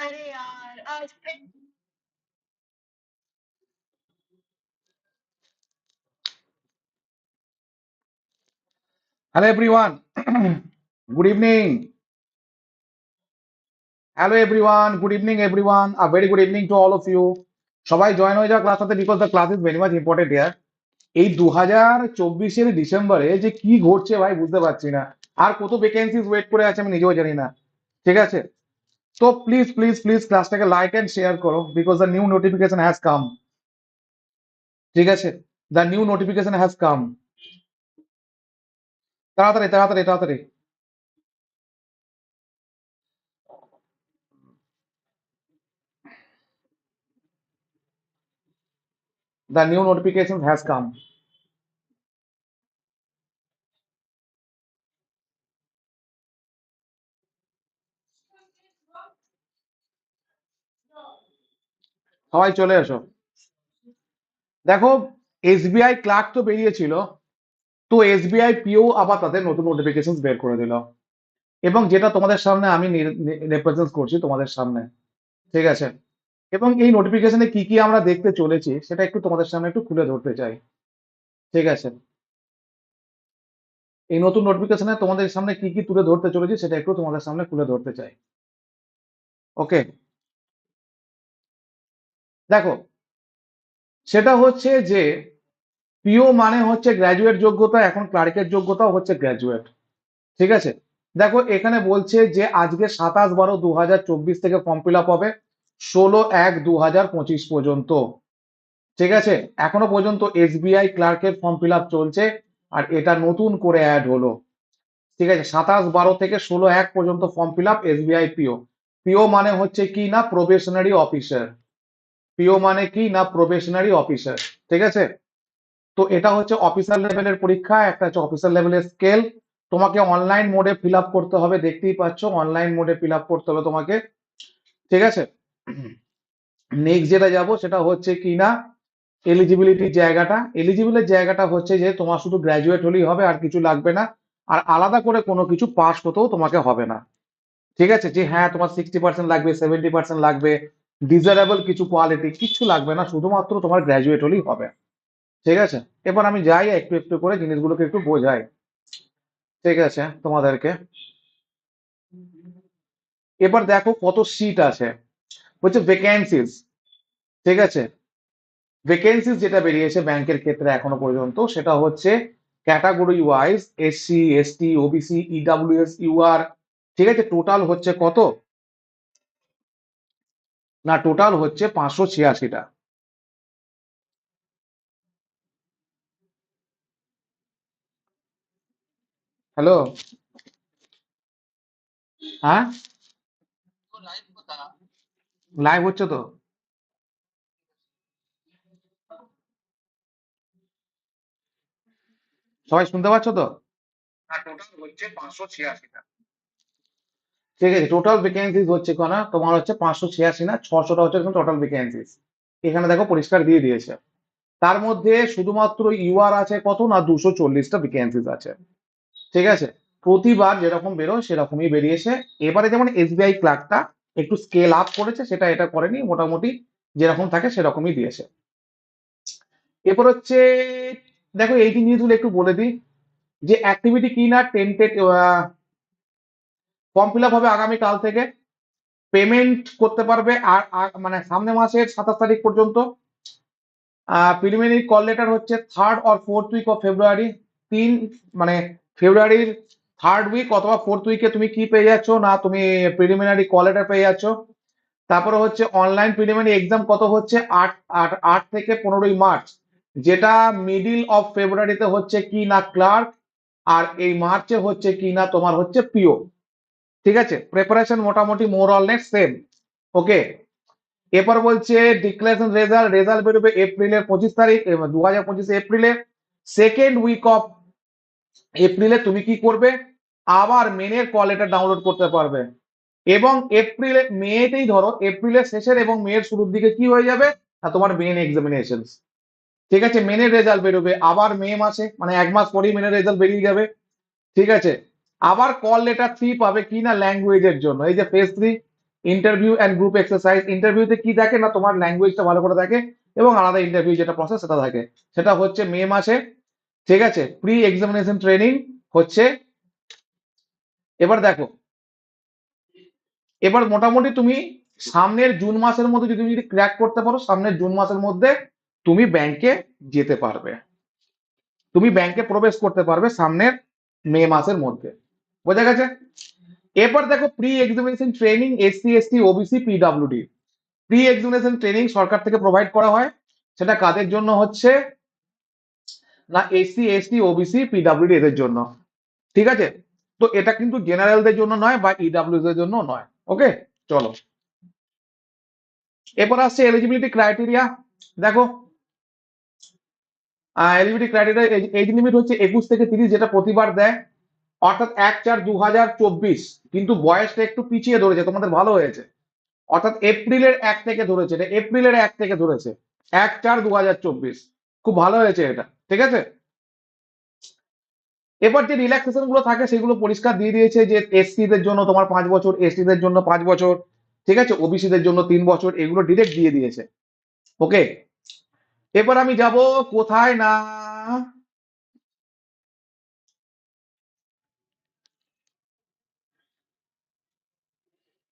अरे यार आज पे- Hello everyone. Good evening. Hello everyone. Good evening everyone. A very good evening to all of you. সবাই join হয়ে যাও ক্লাসটাতে because the class is very much important ইয়ার এই দু হাজার চব্বিশের ডিসেম্বরে যে কি ঘটছে ভাই বুঝতে পারছি না আর কত ভ্যাকেন্সিজ ওয়েট করে আছে আমি নিজেও জানি না ঠিক আছে তো please please please ক্লাসটাকে like and share করো because the new notification has come ঠিক আছে the new notification has come তাড়াতাড়ি তাড়াতাড়ি তাড়াতাড়ি the new notification has come সবাই চলে এসো। দেখো এসবিআই ক্লার্ক তো বেরিয়েছিল, তো এসবিআই পিও আবার তাদের নতুন নোটিফিকেশন বের করে দিল। এবং যেটা তোমাদের সামনে আমি রিপ্রেজেন্ট করছি তোমাদের সামনে, ঠিক আছে? এবং এই নোটিফিকেশনে কি কি আমরা দেখতে চলেছি, সেটা একটু তোমাদের সামনে একটু খুলে ধরতে চাই, ঠিক আছে? এই নতুন নোটিফিকেশনে তোমাদের সামনে কি কি তুলে ধরতে চলেছি, সেটা একটু তোমাদের সামনে খুলে ধরতে চাই। ওকে দেখো, সেটা হচ্ছে যে পিও মানে হচ্ছে গ্র্যাজুয়েট যোগ্যতা, এখন ক্লার্কের যোগ্যতাও হচ্ছে গ্র্যাজুয়েট ঠিক আছে? দেখো, এখানে বলছে যে আজকে সাতাশ বারো দু থেকে ফর্ম ফিল হবে, ষোলো এক দু পর্যন্ত, ঠিক আছে? এখনও পর্যন্ত এসবিআই ক্লার্কের ফর্ম ফিল চলছে, আর এটা নতুন করে অ্যাড হলো, ঠিক আছে? সাতাশ বারো থেকে ষোলো এক পর্যন্ত form fill up SBI PO PO মানে হচ্ছে কি না প্রবেশনারি অফিসার পিও মানে কি না প্রবেশনারি অফিসার ঠিক আছে? তো এটা হচ্ছে অফিসার লেভেলের পরীক্ষা, একটা হচ্ছে অফিসার লেভেলের স্কেল তোমাকে অনলাইন মোডে ফিল করতে হবে, দেখতেই পাচ্ছ অনলাইন মোডে ফিল করতে হবে তোমাকে, ঠিক আছে? নেক্সট যেটা যাব সেটা হচ্ছে কি না এলিজিবিলিটির জায়গাটা। এলিজিবিলের জায়গাটা হচ্ছে যে তোমার শুধু গ্র্যাজুয়েট হলেই হবে, আর কিছু লাগবে না। আর আলাদা করে কোনো কিছু পাস হতেও তোমাকে হবে না। ঠিক আছে? যে হ্যাঁ তোমার সিক্সটি লাগবে সেভেন্টি লাগবে ডিজারেবল কিছু কোয়ালিটি কিছু লাগবে না, শুধুমাত্র তোমার গ্র্যাজুয়েট হলেই হবে। ঠিক আছে? এবার আমি যাই একটু একটু করে জিনিসগুলোকে একটু বোঝাই। ঠিক আছে? তোমাদেরকে। এবার দেখো কত সিট আছে। বলছে ভ্যাকেন্সিস ঠিক আছে? ভ্যাকেন্সিস যেটা বেরিয়েছে ব্যাংকের ক্ষেত্রে এখনও পর্যন্ত, সেটা হচ্ছে category wise SC ST OBC EWS UR ঠিক আছে? টোটাল হচ্ছে কত? না টোটাল হচ্ছে পাঁচশো ছিয়াশিটা। হ্যালো? হ্যাঁ? লাইভ হচ্ছে তো? সবাই শুনতে পাচ্ছ তো? টোটাল হচ্ছে পাঁচশো ছিয়াশিটা। ঠিক আছে টোটাল ভ্যাকেন্সিস হচ্ছে কোনা, তোমার হচ্ছে পাঁচশো ছিয়াশি না, ছশোটা হচ্ছে টোটাল ভ্যাকেন্সিস এখানে দেখো পরিষ্কার দিয়ে দিয়েছে। তার মধ্যে শুধুমাত্র ইউআর আছে কত না দুশো চল্লিশটা ভ্যাকেন্সিস আছে। ঠিক আছে, প্রতিবার যেরকম বেরোয় সেরকমই বেরিয়েছে। এবারে যেমন এসবিআই ক্লার্কটা একটু স্কেল আপ করেছে, সেটা এটা করেনি, মোটামুটি যেরকম থাকে সেরকমই দিয়েছে। এরপর হচ্ছে, দেখো এই জিনিসগুলো একটু বলে দিই, যে অ্যাক্টিভিটি কি না টেন্টেড ফর্ম ফিল হবে আগামীকাল থেকে। পেমেন্ট করতে পারবে আর, আর- মানে সামনে মাসের সাতাশ তারিখ পর্যন্ত। প্রিলিমিনারি কল লেটার হচ্ছে third or fourth week of February তিন মানে ফেব্রুয়ারির থার্ড উইক অথবা ফোর্থ উইকে তুমি কি পেয়ে যাচ্ছ না তুমি প্রিলিমিনারি কল লেটার পেয়ে যাচ্ছ। তারপরে হচ্ছে অনলাইন প্রিলিমিনারি এক্সাম কত হচ্ছে? আট আট আট থেকে পনেরোই মার্চ। যেটা মিডিল অফ ফেব্রুয়ারিতে হচ্ছে কি না ক্লার্ক আর এই মার্চে হচ্ছে কি না তোমার হচ্ছে পিও ঠিক আছে? প্রিপারেশন মোটামুটি মোর অলনেস সেম ওকে এরপর বলছে ডিক্লারেশন রেজাল্ট রেজাল্ট বেরোবে এপ্রিলের পঁচিশ তারিখ দু হাজার পঁচিশে এপ্রিলে। সেকেন্ড উইক অফ এপ্রিলে তুমি কি করবে? আবার মেনের কল এটা ডাউনলোড করতে পারবে। এবং এপ্রিলে, মেতেই ধরো, এপ্রিলের শেষের এবং মেয়ের শুরুর দিকে কি হয়ে যাবে? না তোমার মেন এক্সামিনেশন ঠিক আছে? মেনের রেজাল্ট বেরোবে। আবার মে মাসে মানে এক মাস পরেই মেনের রেজাল্ট বেরিয়ে যাবে। ঠিক আছে? আবার কল লেটার থ্রি পাবে কি না ল্যাঙ্গুয়েজের জন্য। এই যে phase three interview and group exercise ইন্টারভিউতে কি থাকে না তোমার ল্যাঙ্গুয়েজটা ভালো করে থাকে এবং আলাদা ইন্টারভিউ যেটা প্রসেস সেটা থাকে সেটা হচ্ছে মে মাসে, ঠিক আছে? প্রি এক্সামিনেশন ট্রেনিং হচ্ছে। এবার দেখো, এবার মোটামুটি তুমি সামনের জুন মাসের মধ্যে যদি তুমি যদি ক্র্যাক করতে পারো, সামনের জুন মাসের মধ্যে তুমি ব্যাংকে যেতে পারবে। তুমি ব্যাংকে প্রবেশ করতে পারবে সামনের মে মাসের মধ্যে। বোঝা গেছে? এরপর দেখো pre examination training SC ST OBC PWD pre examination training সরকার থেকে প্রোভাইড করা হয়। সেটা কাদের জন্য হচ্ছে? না এসসি এসটি ওবিসি পিডাব্লিউডি এদের জন্য। ঠিক আছে? তো এটা কিন্তু জেনারেলদের জন্য নয় বা ইডাব্লিউ এর জন্য নয়। ওকে? চলো। এরপর আসছে এলিজিবিলিটি ক্রাইটেরিয়া দেখো। এলিজিবিলিটি ক্রাইটেরিয়া এজ লিমিট হচ্ছে একুশ থেকে তিরিশ যেটা প্রতিবার দেয়। অর্থাৎ এক চার দু কিন্তু বয়সটা একটু পিছিয়ে ধরেছে, তোমাদের ভালো হয়েছে। অর্থাৎ এপ্রিলের এক থেকে ধরেছে, এটা এপ্রিলের এক থেকে ধরেছে, এক চার দু খুব ভালো হয়েছে এটা, ঠিক আছে? এবার যে রিল্যাক্সেশনগুলো থাকে, সেগুলো পরিষ্কার দিয়ে দিয়েছে যে এসসি দের জন্য তোমার পাঁচ বছর এসটি দের জন্য পাঁচ বছর, ঠিক আছে? ওবিসি দের জন্য তিন বছর, এগুলো ডিরেক্ট দিয়ে দিয়েছে। ওকে এবার আমি যাব কোথায় না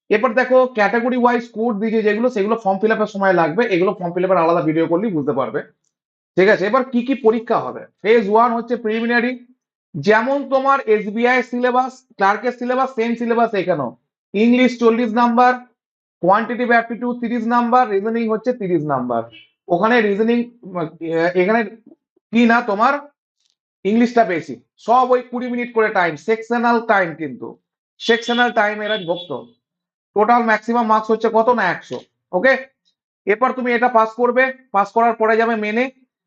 এরপর দেখো ক্যাটাগরি ওয়াইজ কোড দিয়েছে যেগুলো, সেগুলো ফর্ম ফিল আপের সময় লাগবে, এগুলো ফর্ম ফিল আপের আলাদা ভিডিও করলেই বুঝতে পারবে। ঠিক আছে, এবার কি কি পরীক্ষা হবে? ফেজ ওয়ান হচ্ছে প্রিলিমিনারি যেমন তোমার এসবিআই সিলেবাস ক্লার্কের সিলেবাস সেম সিলেবাস এখানেও। ইংলিশ চল্লিশ নাম্বার কোয়ান্টিটিভ অ্যাপটিটিউড তিরিশ নাম্বার রিজনিং হচ্ছে তিরিশ নাম্বার ওখানে রিজনিং এখানে কি না, তোমার ইংলিশটা বেশি। সব ওই কুড়ি মিনিট করে টাইম সেকশনাল টাইম কিন্তু। সেকশনাল টাইম এরা ভক্ত। টোটাল ম্যাক্সিমাম মার্কস হচ্ছে কত না একশো ওকে এরপর তুমি এটা পাস করবে পাস করার পরে যাবে মেনে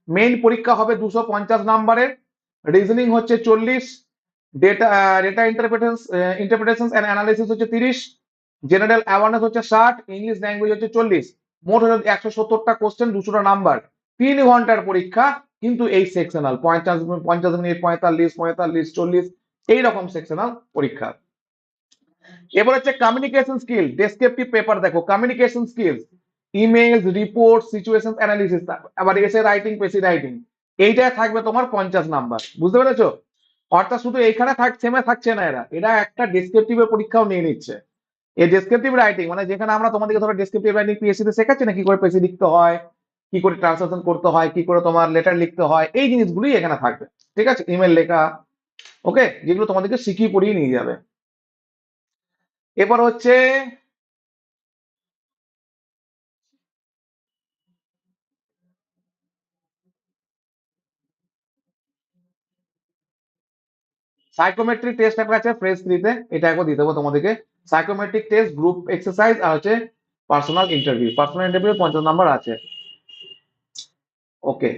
মেইন পরীক্ষা হবে দুশো পঞ্চাশ নাম্বারের। রিজনিং হচ্ছে চল্লিশ data data interpretation interpretation and analysis হচ্ছে তিরিশ জেনারেল অ্যাওয়ারনেস হচ্ছে ষাট ইংলিশ ল্যাঙ্গুয়েজ হচ্ছে চল্লিশ। মোট হচ্ছে একশো সত্তরটা কোশ্চেন দুশোটা নাম্বার তিন ঘণ্টার পরীক্ষা, কিন্তু এই সেকশনাল পঞ্চাশ পঞ্চাশ মিনিট, পঁয়তাল্লিশ পঁয়তাল্লিশ, চল্লিশ, এইরকম সেকশনাল পরীক্ষা। এবার হচ্ছে কমিউনিকেশন স্কিল ডেসক্রিপটিভ পেপার দেখো communication skill emails report situation analysis আবার এসে রাইটিং পেসি রাইটিং এইটাই থাকবে তোমার পঞ্চাশ নাম্বার বুঝতে পেরেছ? অর্থাৎ শুধু এইখানে থাক থেমে থাকছে না এরা এরা একটা ডেসক্রিপটিভের পরীক্ষাও নিয়ে নিচ্ছে। এই ডেসক্রিপটিভ রাইটিং মানে যেখানে আমরা তোমাদেরকে ধরো ডেসক্রিপটিভ রাইটিং পিএসসি তে শেখাচ্ছি না, কি করে পেসি লিখতে হয়, কি করে ট্রান্সলেশন করতে হয়, কি করে তোমার লেটার লিখতে হয়, এই জিনিসগুলোই এখানে থাকবে, ঠিক আছে? ইমেল লেখা ওকে যেগুলো তোমাদেরকে শিখিয়ে পড়িয়ে নিয়ে যাবে। এবার হচ্ছে সাইকোমেট্রিক টেস্ট একটা আছে ফ্রেশ থ্রিতে এটা একবার দিয়ে দেবো তোমাদেরকে। সাইকোমেট্রিক টেস্ট গ্রুপ এক্সারসাইজ আর হচ্ছে পার্সোনাল ইন্টারভিউ পার্সোনাল ইন্টারভিউ পঞ্চাশ নাম্বার আছে। ওকে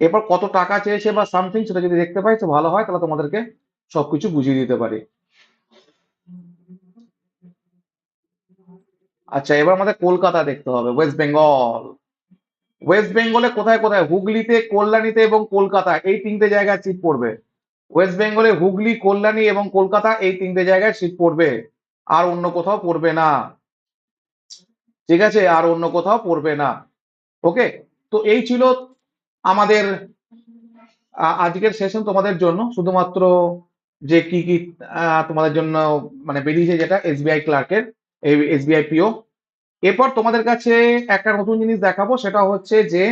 এরপর কত টাকা চেয়েছে বা সামথিং সেটা যদি দেখতে পাই, তো ভালো হয়, তাহলে তোমাদেরকে সবকিছু বুঝিয়ে দিতে পারি। আচ্ছা এবার আমাদের কলকাতা দেখতে হবে ওয়েস্ট বেঙ্গল ওয়েস্ট বেঙ্গলে কোথায় কোথায়? হুগলিতে, কল্যাণীতে এবং কলকাতা, এই তিনটে জায়গায় সিট পড়বে। ওয়েস্ট বেঙ্গলে হুগলি, কল্যাণী এবং কলকাতা, এই তিনটে জায়গায় সিট পড়বে। আর অন্য কোথাও পড়বে না। ঠিক আছে, আর অন্য কোথাও পড়বে না। ওকে তো এই ছিল আমাদের আজকের সেশন তোমাদের জন্য। শুধুমাত্র যে কি কি তোমাদের জন্য মানে বেরিয়েছে যেটা এসবিআই ক্লার্কের এসবিআই পিও এরপর তোমাদের কাছে একটা নতুন জিনিস দেখাবো, সেটা হচ্ছে যে,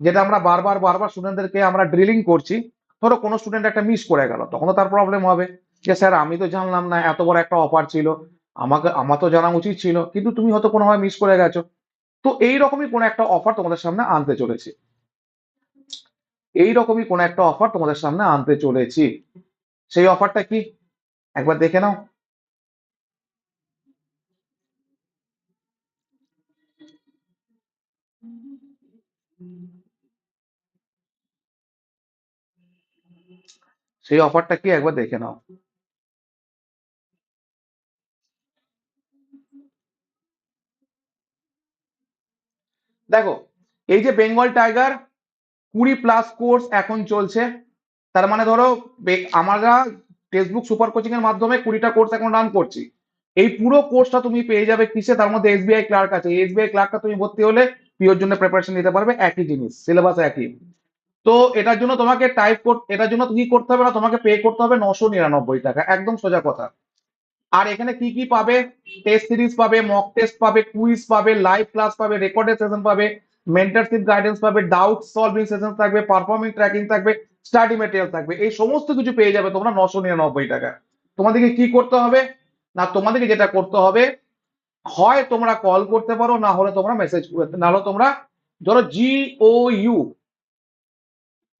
যেটা আমরা বারবার বারবার স্টুডেন্টদেরকে আমরা ড্রিলিং করছি। ধরো কোনো স্টুডেন্ট একটা মিস করে গেল তখন তো তার প্রবলেম হবে যে, স্যার, আমি তো জানলাম না, এত বড় একটা অফার ছিল। আমাকে, আমার তো জানা উচিত ছিল, কিন্তু তুমি হয়তো কোনোভাবে মিস করে গেছো। তো এই রকমই কোনো একটা অফার তোমাদের সামনে আনতে চলেছি। এই রকমই কোনো একটা অফার তোমাদের সামনে আনতে চলেছি। সেই অফারটা কি? একবার দেখে নাও। সেই অফারটা কি একবার দেখে নাও। দেখো, এই যে বেঙ্গল টাইগার কুড়ি প্লাস কোর্স এখন চলছে। তার মানে ধরো আমরা ফেসবুক সুপার কোচিং এর মাধ্যমে কুড়িটা কোর্স এখন রান করছি। এই পুরো কোর্সটা তুমি পেয়ে যাবে কিসে? তার মধ্যে এসবিআই ক্লার্ক আছে। এসবিআই ক্লার্কটা তুমি ভর্তি হলে পিওর জন্য প্রিপারেশন নিতে পারবে। একই জিনিস সিলেবাস একই। তো এটার জন্য তোমাকে টাইপ এটার জন্য কি করতে হবে না, তোমাকে পে করতে হবে নশো নিরানব্বই টাকা। একদম সোজা কথা। আর এখানে কি কি পাবে? টেস্ট সিরিজ পাবে মক টেস্ট পাবে কুইজ পাবে লাইভ ক্লাস পাবে রেকর্ডেড সেশন পাবে মেন্টারশিপ গাইডেন্স পাবে ডাউট সলভিং সেশন থাকবে পারফর্মিং ট্র্যাকিং থাকবে স্টাডি মেটেরিয়াল থাকবে। এই সমস্ত কিছু পেয়ে যাবে তোমরা নশো নিরানব্বই টাকা। তোমাদেরকে কি করতে হবে? না, তোমাদেরকে যেটা করতে হবে, হয় তোমরা কল করতে পারো, না হলে তোমরা মেসেজ না হলে তোমরা, ধরো জি ও ইউ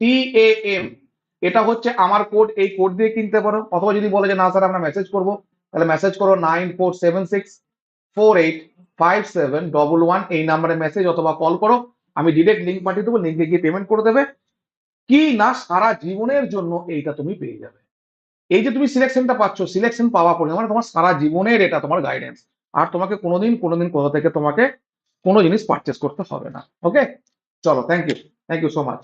টি এ এম এটা হচ্ছে আমার কোড এই কোড দিয়ে কিনতে পারো। অথবা যদি বলে যে, না স্যার, আমরা মেসেজ করব, তাহলে মেসেজ করো nine four seven six four eight five seven double one এই নাম্বারে মেসেজ অথবা কল করো। আমি ডিরেক্ট লিঙ্ক পাঠিয়ে দেবো লিঙ্কে গিয়ে পেমেন্ট করে দেবে। কি না সারা জীবনের জন্য এইটা তুমি পেয়ে যাবে। এই যে তুমি সিলেকশনটা পাচ্ছ সিলেকশন পাওয়া পর্যন্ত মানে তোমার সারা জীবনের এটা তোমার গাইডেন্স আর তোমাকে কোনোদিন কোনোদিন কোথা থেকে তোমাকে কোনো জিনিস পারচেস করতে হবে না। ওকে চলো thank you thank you so much